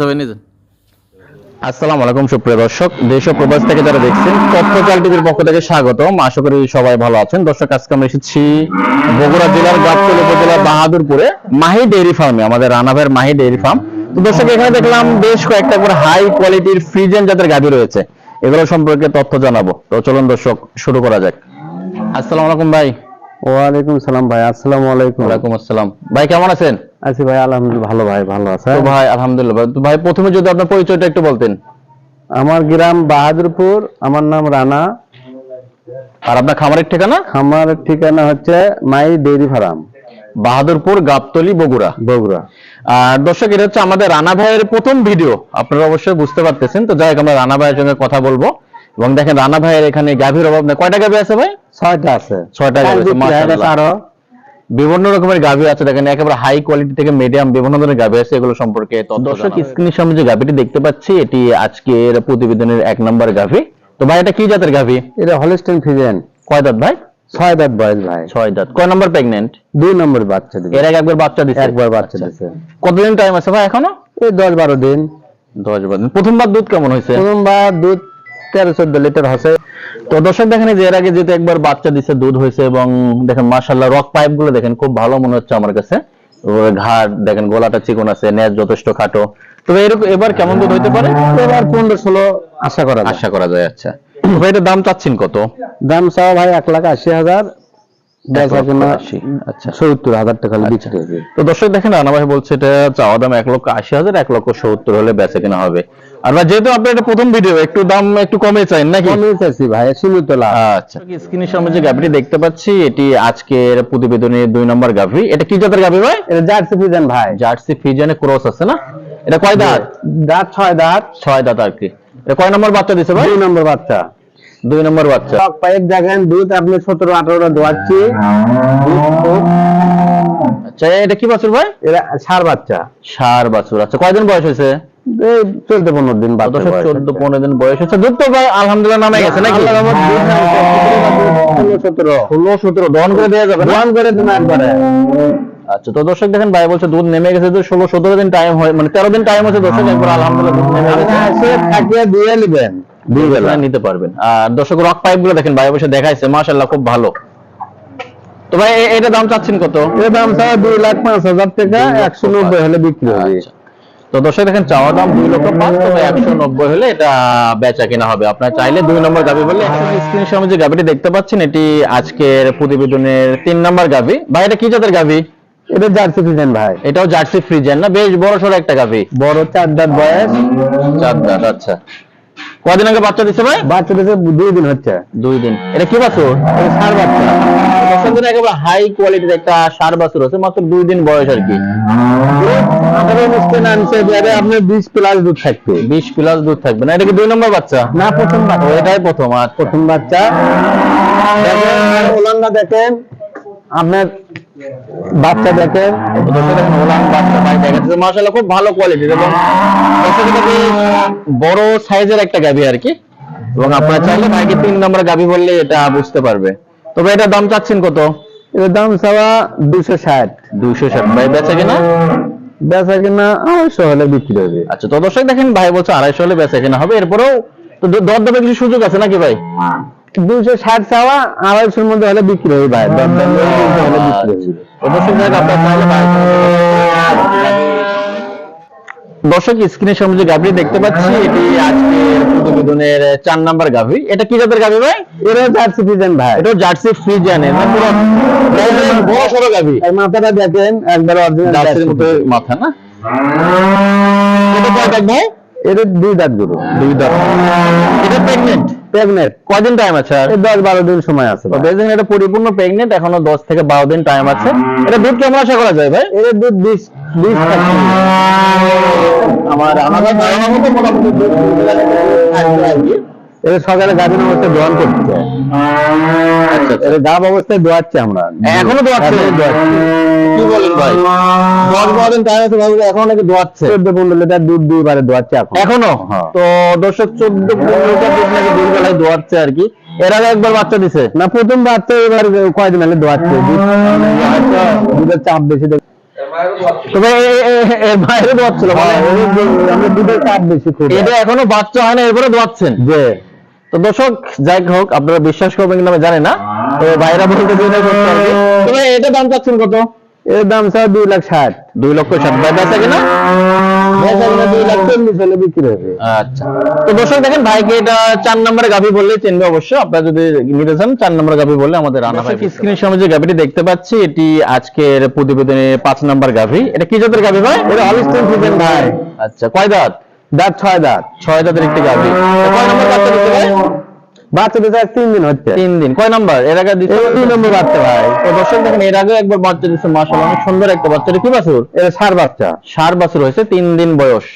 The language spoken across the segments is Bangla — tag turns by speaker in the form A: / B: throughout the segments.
A: সবাই নিয়ে যান। আসসালামু আলাইকুম সুপ্রিয় দর্শক। দেশ ও প্রবাস থেকে যারা দেখছেন তথ্যচাল টিভির পক্ষ থেকে স্বাগতম। আশা করি সবাই ভালো আছেন। দর্শক আজকে আমরা এসেছি বগুড়া জেলার গাবতলী বাহাদুরপুরে মাহি ডেইরি ফার্মে আমাদের রানাভের মাহি ডেইরি ফার্ম। তো দর্শক এখানে দেখলাম বেশ কয়েকটা করে হাই কোয়ালিটির ফ্রিজেন জাতের গাভী রয়েছে। এগুলো সম্পর্কে তথ্য জানাব। তো চলুন দর্শক শুরু করা যাক। আসসালামু আলাইকুম ভাই।
B: ওয়ালাইকুম সালাম ভাই আসসালামু আলাইকুম।
A: ওয়ালাইকুম আসসালাম। ভাই কেমন আছেন?
B: আছি ভাই আলহামদুলিল্লাহ ভালো ভাই ভালো আছে।
A: তো ভাই আলহামদুলিল্লাহ। ভাই প্রথমে যদি আপনার পরিচয়টা একটু বলতেন।
B: আমার গ্রাম বাহাদুরপুর আমার নাম রানা।
A: আর আপনার খামারের ঠিকানা?
B: খামারের ঠিকানা হচ্ছে my dairy farm.
A: Bahadurpur Gabtali Bogura.
B: Bogura.
A: আর দর্শক এটা হচ্ছে আমাদের রানা ভাইয়ের প্রথম ভিডিও। আপনারা অবশ্যই বুঝতে পারতেছেন। তো যাই হোক আমরা রানা ভাইয়ের সঙ্গে কথা বলব। এবং দেখেন রানা ভাইয়ের এখানে গাভীর অভাব নেই। কয়টা গাভী আছে ভাই?
B: ছয়টা আছে।
A: ছয়টা
B: হয়ে। আরও
A: বিভিন্ন রকমের গাভী আছে দেখেন একেবারে হাই কোয়ালিটি থেকে মিডিয়াম বিভিন্ন ধরনের গাভী আছে এগুলো সম্পর্কে দর্শক স্ক্রিনের সামনে যে গাভীটি দেখতে পাচ্ছি এটি আজকের প্রতিবেদনের এক নম্বর গাভী। তো ভাই এটা কি জাতের গাভী?
B: এটা হলিস্টেন ফিজেন
A: কয় দাঁত ভাই?
B: ছয় দাঁত বয়স ভাই।
A: ছয় দাঁত। কয় নম্বর প্রেগনেন্ট
B: দুই নম্বর বাচ্চা দিবে
A: এর আগে একবার বাচ্চা দিচ্ছে
B: একবার বাচ্চা দিছে।
A: কতদিন টাইম আছে ভাই এখনও?
B: এই দশ বারো দিন।
A: দশ বার দিন। প্রথমবার দুধ কেমন হয়েছে?
B: প্রথমবার দুধ তেরো চোদ্দ লিটার হচ্ছে।
A: তো দর্শক দেখেন যে এর আগে যেহেতু একবার বাচ্চা দিছে দুধ হয়েছে এবং দেখেন মার্শাল্লাহ রক পাইপগুলো দেখেন খুব ভালো মনে হচ্ছে আমার কাছে। ঘাড় ঘাট দেখেন গলাটা চিকন আছে নেজ যথেষ্ট খাটো। তবে এরকম এবার কেমন দুধ হইতে পারে?
B: এবার পনেরো ষোলো আশা করা
A: আশা করা যায় আচ্ছা। ভাই এটার দাম চাচ্ছেন কত?
B: দাম চাওয়া ভাই এক লাখ আশি হাজার।
A: তো দর্শক দেখেন রানা বলছে এটা চাওয়া দাম এক লক্ষ আশি হাজার এক লক্ষ সত্তর হলে বেচে কিনা হবে। আর ভাই যেহেতু আপনার এটা প্রথম ভিডিও একটু দাম একটু কমে চাই নাকি?
B: কমে চাইছি ভাই সীমিত
A: আচ্ছা। স্ক্রিনের সামনে যে গাভীটি দেখতে পাচ্ছি এটি আজকের প্রতিবেদনের দুই নম্বর গাভী। এটা কি জাতের গাভী ভাই?
B: এটা জার্সি ফিজেন ভাই।
A: জার্সি ফিজানে ক্রস আছে না? এটা কয় দাঁত?
B: দাঁত ছয় দাঁত।
A: ছয় দাঁত আর কি। এটা কয় নম্বর বাচ্চা দিছে ভাই?
B: দুই নম্বর বাচ্চা।
A: দুই নম্বর বাচ্চা।
B: টক পাইপ দেখেন দুধ আপনি সতেরো আঠারোটা দোয়াচ্ছি।
A: আচ্ছা এটা কি বাছুর ভাই?
B: এরা সার বাচ্চা।
A: সার বাছুর। আচ্ছা কয়দিন বয়স হয়েছে?
B: চোদ্দ পনেরো দিন বাচ্চা
A: দশ
B: বয়স।
A: চোদ্দ পনেরো দিন বয়স হচ্ছে দুধ তো ভাই আলহামদুলিল্লাহ নামে গেছে নাকি?
B: ষোলো সতেরো।
A: দহন করে দেওয়া যাবে না?
B: করে দিন একবারে।
A: আচ্ছা তো দর্শক দেখেন ভাই বলছে দুধ নেমে গেছে তো ষোলো সতেরো দিন টাইম হয় মানে তেরো দিন টাইম আছে দর্শক একবার আলহামদুলিল্লাহ দুধ নেমে গেছে।
B: এসে দিয়ে নেবেন।
A: নিতে পারবেন। আর দর্শক রক পাইপগুলো দেখেন ভাই বসে দেখাইছে মাশাল্লাহ খুব ভালো। তো ভাই এটা দাম চাচ্ছেন কত?
B: এর দাম চাওয়া দুই লাখ পাঁচ হাজার টাকা একশো নব্বই হলে বিক্রি হবে
A: আচ্ছা। তো দর্শক দেখেন চাওয়া দাম দুই লক্ষ পাঁচ তবে একশো নব্বই হলে এটা বেচা কিনা হবে। আপনার চাইলে দুই নম্বর গাভি বলে স্ক্রিন সামনে যে গাভিটি দেখতে পাচ্ছেন এটি আজকের প্রতিবেদনের তিন নম্বর গাভি। ভাই এটা কি জাতের গাভি?
B: এটা জার্সি ফিজেন ভাই।
A: এটাও জার্সি ফ্রিজেন না? বেশ বড় সড়ো একটা গাভি।
B: বড় চার দাঁত বয়স।
A: চার দাঁত আচ্ছা। কদিন আগে বাচ্চা দিছে ভাই?
B: বাচ্চা দিতে দুই দিন হচ্ছে।
A: দুই দিন। এটা কি বাছুর?
B: সার বাচ্চা।
A: একেবারে হাই কোয়ালিটির একটা সার বাছুর আছে মাত্র দুই দিন বয়স আর কি।
B: আনছে আপনার বিশ প্লাস দুধ থাকবে।
A: বিশ প্লাস দুধ থাকবে না? এটা কি দুই নম্বর বাচ্চা?
B: না প্রথম বাচ্চা।
A: এটাই প্রথম আচ্ছা।
B: প্রথম বাচ্চা। দেখেন। আপনার বাচ্চা দেখেন
A: দর্শক ওলান বাচ্চা ভাই দেখা মাশাআল্লাহ খুব ভালো কোয়ালিটির এবং বড় সাইজের একটা আর কি। এবং আপনারা চাইলে ভাইকে তিন নম্বর বললে এটা বুঝতে পারবে। তবে এটা দাম চাচ্ছেন কত?
B: এর দাম চাওয়া দুশো ষাট।
A: দুইশো ষাট। ভাই বেচা কিনা?
B: বেচা কিনা আড়াইশো হলে বিক্রি হবে।
A: আচ্ছা তো দর্শক দেখেন ভাই বলছে আড়াইশো হলে বেচা কিনা হবে। এরপরেও তো দর দামে কিছু সুযোগ আছে নাকি ভাই?
B: দুশো ষাট চাওয়া আড়াইশোর মধ্যে হলে বিক্রি হবে ভাই। দর দাম করে 200 হলে বিক্রি
A: দর্শক স্ক্রিনের সামনে যে গাভী দেখতে পাচ্ছি এটি আজকের প্রতিবেদনের চার নাম্বার গাভী। এটা কি জাতের গাভী ভাই?
B: এরা জার্সি পিজেন ভাই।
A: এটা জার্সি ফ্রিজিয়ানে না বড় সড়ো গাভী।
B: মাথাটা দেখেন একবার অরিজিনাল
A: জার্সির মতো মাথা না? এটা কয় দাঁত ভাই?
B: এটা দুই দাঁত গরু।
A: দুই দাঁত। এটা প্রেগনেন্ট
B: প্রেগনেন্ট
A: কয়দিন টাইম আছে আর
B: এই দশ বারো দিন সময় আছে
A: বেশ এটা পরিপূর্ণ প্রেগনেন্ট এখনও দশ থেকে বারো দিন টাইম আছে এটা দুধ কেমন আশা করা যায় ভাই
B: এর দুধ বিশ বিশ থাকবে।
A: আমার আমাদের ধারণা মতো মোটামুটি দুধ কি।
B: সকালে গাভীর অবস্থায় দোয়ান করছে
A: আচ্ছা আচ্ছা।
B: এবার গাভ অবস্থায় দোয়াচ্ছি আমরা
A: এখনও দোয়াচ্ছে?
B: এখনও দোয়াচ্ছি।
A: কি বলেন ভাই? দশ বারো দিন আছে ভাই এখন নাকি দোয়াচ্ছে।
B: চোদ্দ পনেরো লিটার দুধ দুইবারে দোয়াচ্ছে এখন।
A: এখনও?
B: হ্যাঁ।
A: তো দর্শক চোদ্দ পনেরো লিটার দুধ নাকি দুই বেলায় দোয়াচ্ছে আর কি। এর আগে একবার বাচ্চা দিছে?
B: না প্রথম বাচ্চা এবার কয়দিন দোয়াচ্ছে দুধের চাপ বেশি
A: তবে এর বাইরে দোয়াচ্ছিল
B: দুধের চাপ বেশি
A: এটা এখনও বাচ্চা হয় না এরপরে দোয়াচ্ছেন?
B: যে
A: তো দর্শক যাই হোক আপনারা বিশ্বাস করবেন কিনা আমি জানি না। তো ভাইরা বলতে। তবে এটা দাম চাচ্ছেন কত?
B: এর দাম স্যার দুই লাখ ষাট।
A: দুই লক্ষ ষাট। ভাই বেচা কিনা? আচ্ছা। তো দর্শক দেখেন ভাইকে এটা চার নম্বরে গাভি বললে চিনবে অবশ্যই আপনারা যদি নিতে চান চার নম্বর গাভি বললে আমাদের রানা ভাই স্ক্রিনের সামনে যে গাভিটি দেখতে পাচ্ছি এটি আজকের প্রতিবেদনে পাঁচ নম্বর গাভি। এটা কি জাতের গাভি ভাই?
B: এটা হলিস্টেন ফিজেন ভাই।
A: আচ্ছা কয় দাঁত?
B: দাঁত ছয় দাঁত।
A: ছয় দাঁতের একটি গাভি। কয় নম্বর বাচ্চা
B: দিতে তিন দিন হচ্ছে।
A: তিন দিন। কয় নাম্বার? এর আগে দিচ্ছে
B: দুই নম্বর বাচ্চা ভাই।
A: তো দর্শক দেখেন এর আগে একবার বাচ্চা দিচ্ছে মাশাআল্লাহ অনেক সুন্দর একটা বাচ্চা। কি বাছুর?
B: এটা সার বাচ্চা।
A: ষাট বছর হয়েছে তিন দিন বয়স।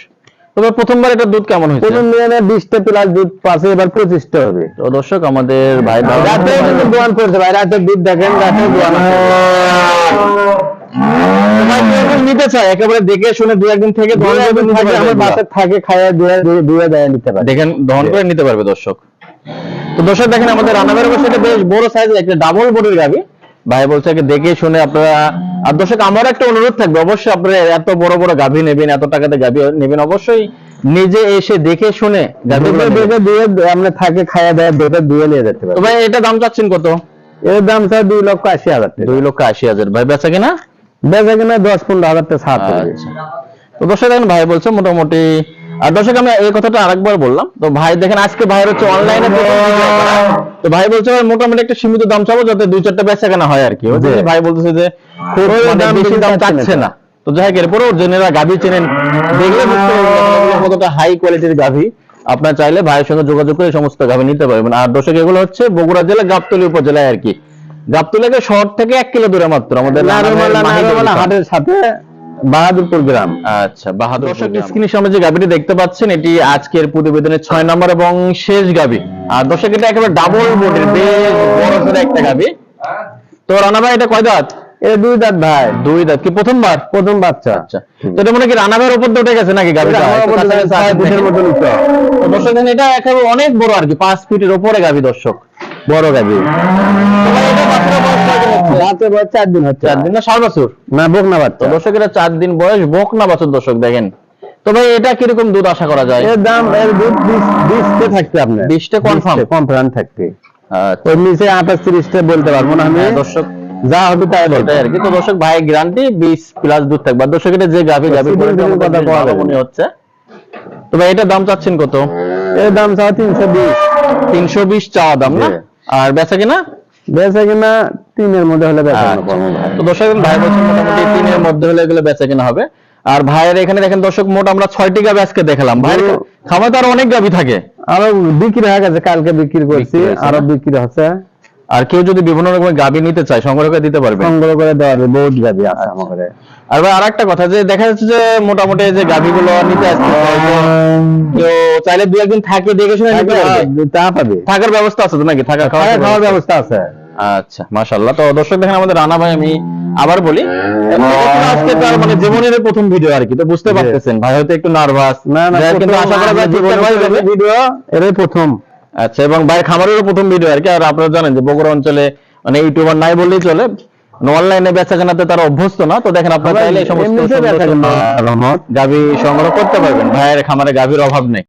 A: তবে প্রথমবার এটা দুধ কেমন হয়েছে?
B: প্রথম দিনে বিশটা প্লাস দুধ পাশে এবার পঁচিশটা হবে।
A: তো দর্শক আমাদের ভাই
B: রাতে কিন্তু দোয়ান করছে ভাই রাতে দুধ দেখেন রাতে দোয়ান
A: নিতে চায়? একেবারে দেখে শুনে দু একদিন থেকে
B: থাকে, আমার দেয় নিতে পারে।
A: দেখেন দহন করে নিতে পারবে দর্শক। তো দর্শক দেখেন আমাদের রান্নাঘরের পাশে একটা বেশ বড় সাইজের একটা ডাবল গাবি ভাই বলছে দেখে শুনে আপনারা আর দর্শক আমার একটা অনুরোধ থাকবে। অবশ্যই আপনারা এত বড় বড় গাভী নেবেন এত টাকাতে গাভী নেবেন। অবশ্যই নিজে এসে দেখে শুনে
B: আমরা থাকে দুয়ে নিয়ে যেতে
A: তো ভাই এটা দাম চাচ্ছেন কত?
B: এর দাম স্যার দুই লক্ষ আশি হাজার
A: দুই লক্ষ আশি হাজার। ভাই বেচা কিনা?
B: বেচা কিনা দশ পনেরো হাজার টাকা ছাড়
A: আচ্ছা। তো দর্শক দেখেন ভাই বলছে মোটামুটি আর দর্শক আমি এই কথাটা আরেকবার বললাম। তো ভাই দেখেন আজকে ভাইয়ের হচ্ছে অনলাইনে তো ভাই বলছে মোটামুটি একটা সীমিত দাম চাবো যাতে দুই চারটা বেচা কেনা হয় আর কি। ভাই বলতেছে যে খুব মানে বেশি দাম
B: চাচ্ছে না।
A: তো যাই হোক এরপরেও জেনেরা গাভি চেনেন। দেখলে কতটা হাই কোয়ালিটির গাভি। আপনার চাইলে ভাইয়ের সঙ্গে যোগাযোগ করে সমস্ত গাভি নিতে পারবেন। আর দর্শক এগুলো হচ্ছে বগুড়া জেলা গাবতলী উপজেলায় আর কি গাবতলীকে শহর থেকে এক কিলো দূরে মাত্র। আমাদের।
B: হাটের সাথে বাহাদুরপুর গ্রাম।
A: আচ্ছা বাহাদুর দর্শক স্ক্রিনের সামনে যে গাবিটি দেখতে পাচ্ছেন এটি আজকের প্রতিবেদনের ছয় নম্বর এবং শেষ গাবি। আর দর্শক এটা একেবারে ডাবল বোর্ডের বেশ বড় সড়ো একটা গাবি। তো রানা ভাই এটা কয় দাঁত?
B: এ দুই দাঁত ভাই।
A: দুই দাঁত কি প্রথমবার
B: প্রথম বাচ্চা।
A: আচ্ছা। তো এটা মনে কি রানা ভাইয়ের উপর দিয়ে উঠে গেছে নাকি গাবিটা? দর্শক এটা একেবারে অনেক বড় আর কি পাঁচ ফিটের উপরে গাবি দর্শক।
B: বড়
A: গাবি। এটা
B: রাতে বয়স চার দিন হচ্ছে।
A: চার দিন না বছর?
B: না বোক না
A: তো
B: বাচ্চা
A: চার দিন বয়স বোক না দর্শক দেখেন। তো ভাই এটা কীরকম দুধ আশা করা যায়?
B: এর দাম এর দুধ থাকবে আপনার।
A: 20?
B: কনফার্ম থাকবে
A: আচ্ছা।
B: ওর নিচে বলতে পারব না আমি।
A: হ্যাঁ, দর্শক।
B: যা হবে তাই
A: এটাই আর কি। তো দর্শক ভাই গ্যারান্টি বিশ প্লাস দুধ থাকবে। দর্শক এটা যে
B: সিডিং
A: করে
B: কথা যাবে।
A: মনে হচ্ছে। তো ভাই এটার দাম চাচ্ছেন কত?
B: এর দাম চাও তিনশো বিশ।
A: তিনশো বিশ চাওয়া দাম না? আর বেচা কিনা?
B: বেচে কিনা তিনের মধ্যে হলে বেচা
A: আচ্ছা। তো দর্শক ভাই বলছেন মোটামুটি তিনের মধ্যে হলে এগুলো বেচা কিনা হবে। আর ভাইয়ের এখানে দেখেন দর্শক মোট আমরা ছয়টি গাভি আজকে দেখালাম। ভাই
B: খাওয়া
A: খামার তো আরও অনেক গাভি থাকে।
B: আরও বিক্রি হয়ে গেছে কালকে বিক্রি করছি
A: আরও
B: বিক্রি হচ্ছে।
A: আর কেউ যদি বিভিন্ন রকমের গাভি নিতে চায় সংগ্রহ করে দিতে পারবে।
B: সংগ্রহ করে দেওয়া যাবে বহুত গাভি আছে আমার ঘরে।
A: আর ভাই আরেকটা কথা যে দেখা যাচ্ছে যে মোটামুটি এই যে গাভিগুলো নিতে আসছে কেউ চাইলে দু একদিন থাকে দেখে শুনে নিতে পারবে।
B: তা পাবে।
A: থাকার ব্যবস্থা আছে তো নাকি? থাকা
B: খাওয়া খাওয়ার ব্যবস্থা আছে?
A: আচ্ছা মাশাআল্লাহ। তো দর্শক দেখেন আমাদের রানা ভাই আমি আবার বলি আজকে তার মানে জীবনের প্রথম ভিডিও আর কি তো বুঝতে। পারতেছেন। ভাই হয়তো একটু নার্ভাস
B: না না
A: কিন্তু আশা করা যায়
B: ভিডিও এটাই প্রথম।
A: আচ্ছা এবং ভাই খামারেরও প্রথম ভিডিও আর কি আর আপনারা জানেন যে বগুড়া অঞ্চলে মানে ইউটিউবার নাই বললেই চলে। অনলাইনে বেচা কেনাতে তারা অভ্যস্ত না তো দেখেন আপনারা চাইলে এই সমস্ত গাভি সংগ্রহ করতে পারবেন। ভাইয়ের খামারে গাভীর অভাব নেই।